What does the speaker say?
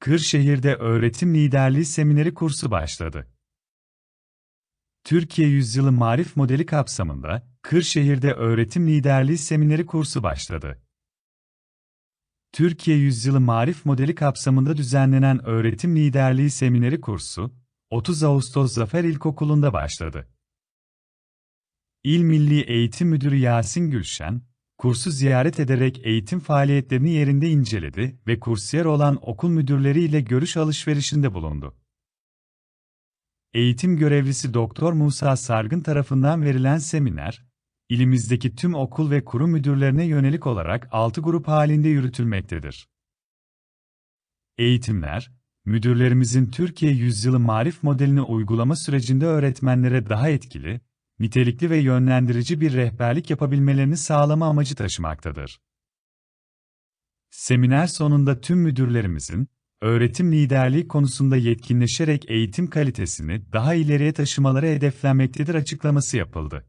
Kırşehir'de öğretim liderliği semineri kursu başladı. Türkiye Yüzyılı Marif Modeli kapsamında Kırşehir'de öğretim liderliği semineri kursu başladı. Türkiye Yüzyılı Marif Modeli kapsamında düzenlenen öğretim liderliği semineri kursu 30 Ağustos Zafer İlkokulu'nda başladı. İl Milli Eğitim Müdürü Yasin Gülşen, kursu ziyaret ederek eğitim faaliyetlerini yerinde inceledi ve kursiyer olan okul müdürleriyle görüş alışverişinde bulundu. Eğitim görevlisi Doktor Musa Sargın tarafından verilen seminer, ilimizdeki tüm okul ve kurum müdürlerine yönelik olarak 6 grup halinde yürütülmektedir. Eğitimler, müdürlerimizin Türkiye Yüzyılı Marif modelini uygulama sürecinde öğretmenlere daha etkili, nitelikli ve yönlendirici bir rehberlik yapabilmelerini sağlama amacı taşımaktadır. Seminer sonunda tüm müdürlerimizin, öğretim liderliği konusunda yetkinleşerek eğitim kalitesini daha ileriye taşımaları hedeflenmektedir açıklaması yapıldı.